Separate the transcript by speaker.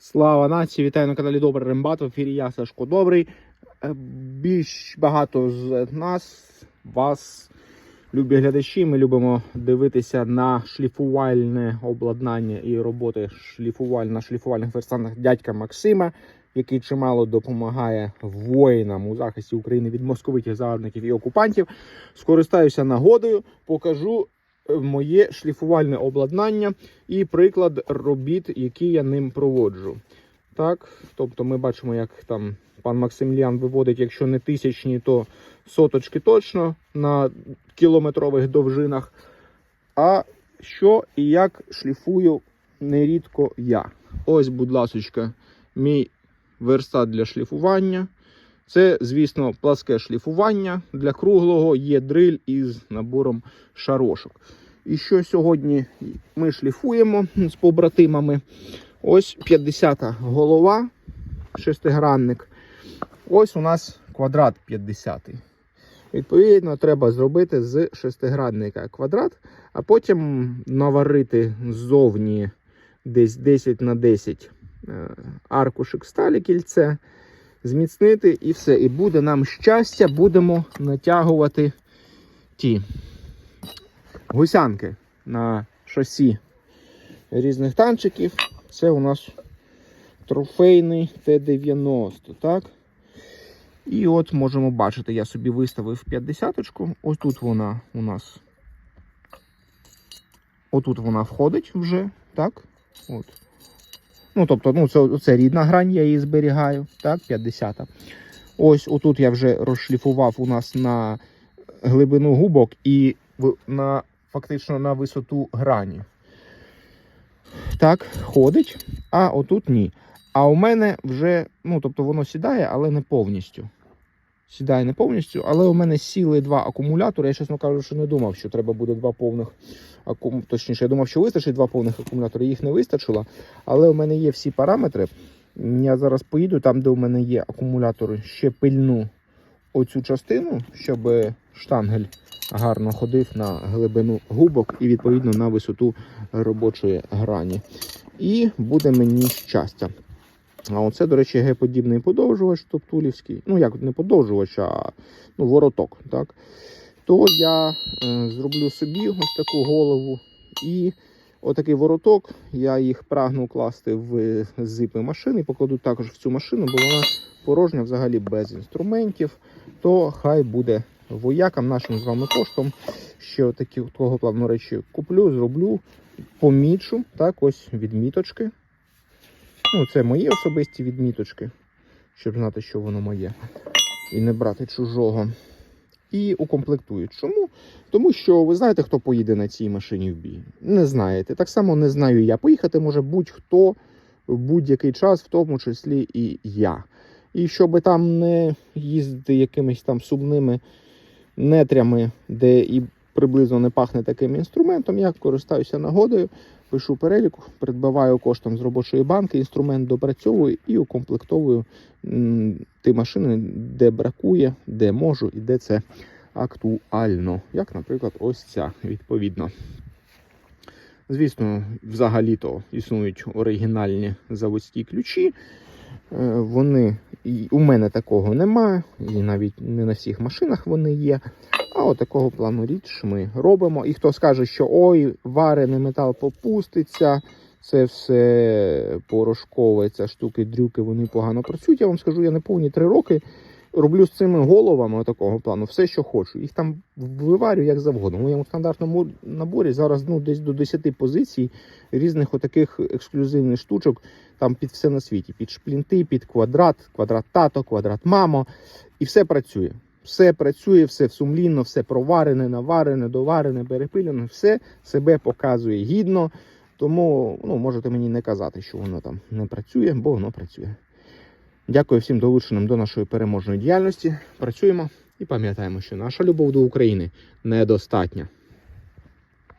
Speaker 1: Слава нації! Вітаю на каналі Добрий Рембат. В ефірі я Сашко Добрий. Е, Більш багато з нас, вас, любі глядачі. Ми любимо дивитися на шліфувальне обладнання і роботи шліфуваль на шліфувальних верстатах дядька Максима, який чимало допомагає воїнам у захисті України від московитів, загарбників і окупантів. Скористаюся нагодою, покажу моє шліфувальне обладнання і приклад робіт, які я ним проводжу. Так, тобто ми бачимо, як там пан Максиміліан виводить, якщо не тисячні, то соточки точно на кілометрових довжинах. А що і як шліфую нерідко я. Ось, будь ласочка, мій верстат для шліфування. Це, звісно, пласке шліфування. Для круглого є дриль із набором шарошок. І що сьогодні ми шліфуємо з побратимами? Ось 50-та голова, шестигранник. Ось у нас квадрат 50. Відповідно, треба зробити з шестигранника квадрат, а потім наварити ззовні десь 10 на 10 е, аркушик сталі кільце, зміцнити і все. І буде нам щастя, будемо натягувати ті гусянки на шасі різних танчиків. Це у нас трофейний Т-90, так? І от можемо бачити, я собі виставив 50-ку. Ось тут вона у нас. Отут вона входить вже, так? От. Ну, тобто, ну, це, це рідна грань, я її зберігаю, так, 50. Ось отут я вже розшліфував у нас на глибину губок і на, фактично на висоту грані. Так, ходить, а отут ні. А у мене вже, ну, тобто воно сідає, але не повністю. Сідає не повністю, але у мене сіли два акумулятори. Я, чесно кажучи, не думав, що треба буде два повних акум... Точніше, я думав, що вистачить два повних акумулятори. Їх не вистачило. Але у мене є всі параметри. Я зараз поїду там, де у мене є акумулятори, ще пильну оцю частину, щоб штангель гарно ходив на глибину губок і відповідно на висоту робочої грані. І буде мені щастя. А оце, до речі, Г-подібний подовжувач топтулівський. Ну, як не подовжувач, а ну, вороток. так? То я е, зроблю собі ось таку голову і отакий вороток. Я їх прагну класти в зипи машини, покладу також в цю машину, бо вона порожня взагалі без інструментів. То хай буде воякам нашим з вами коштом. Ще отакі такого плану речі куплю, зроблю, помічу. Так, ось відміточки. Ну, це мої особисті відміточки, щоб знати, що воно моє. І не брати чужого. І укомплектую. Чому? Тому що ви знаєте, хто поїде на цій машині в бій? Не знаєте. Так само не знаю я. Поїхати може будь-хто в будь-який час, в тому числі і я. І щоб там не їздити якимись там сумними нетрями, де і приблизно не пахне таким інструментом, я користаюся нагодою, пишу перелік, придбаваю коштом з робочої банки, інструмент допрацьовую і укомплектовую ті машини, де бракує, де можу і де це актуально. Як, наприклад, ось ця відповідно. Звісно, взагалі-то існують оригінальні заводські ключі. Е, Вони і у мене такого немає, і навіть не на всіх машинах вони є. А от такого плану річ ми робимо. І хто скаже, що ой, варений метал попуститься, це все порошкове, це штуки, дрюки, вони погано працюють. Я вам скажу, я не повні три роки роблю з цими головами такого плану все, що хочу. Їх там виварю як завгодно. У моєму стандартному наборі зараз ну, десь до 10 позицій різних отаких ексклюзивних штучок там під все на світі. Під шплінти, під квадрат, квадрат тато, квадрат мамо. І все працює. Все працює, все сумлінно, все проварене, наварене, доварене, перепилене, все себе показує гідно. Тому ну, можете мені не казати, що воно там не працює, бо воно працює. Дякую всім долученим до нашої переможної діяльності. Працюємо і пам'ятаємо, що наша любов до України недостатня.